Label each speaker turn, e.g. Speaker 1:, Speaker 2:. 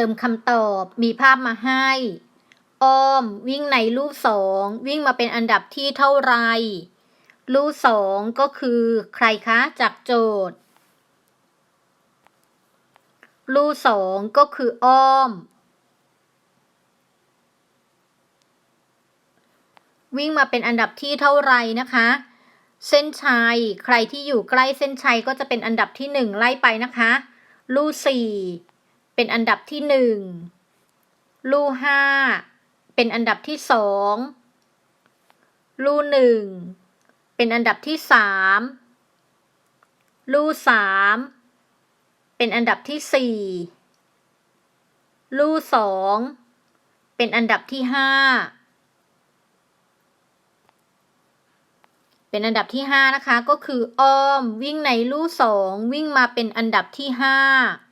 Speaker 1: ติมคำตอบ มีภาพมาให้ อ้อม วิ่งในรูปสองวิ่งมาเป็นอันดับที่เท่าไหรรูปสองก็คือใครคะจากโจทย์ รูปสองก็คืออ้อม วิ่งมาเป็นอันดับที่เท่าไหรนะคะเส้นชัย ใครที่อยู่ใกล้เส้นชัยก็จะเป็นอันดับที่หนึ่งไล่ไปนะคะ ลู่สี่ เป็นอันดับที่หนึ่งลู่ห้าเป็นอันดับที่สองลู่หนึ่งเป็นอันดับที่สามลู่สามเป็นอันดับที่สี่ลู่สองเป็นอันดับที่ห้าเป็นอันดับที่5นะคะ ก็คืออ้อมวิ่งในลู่สองวิ่งมาเป็นอันดับที่5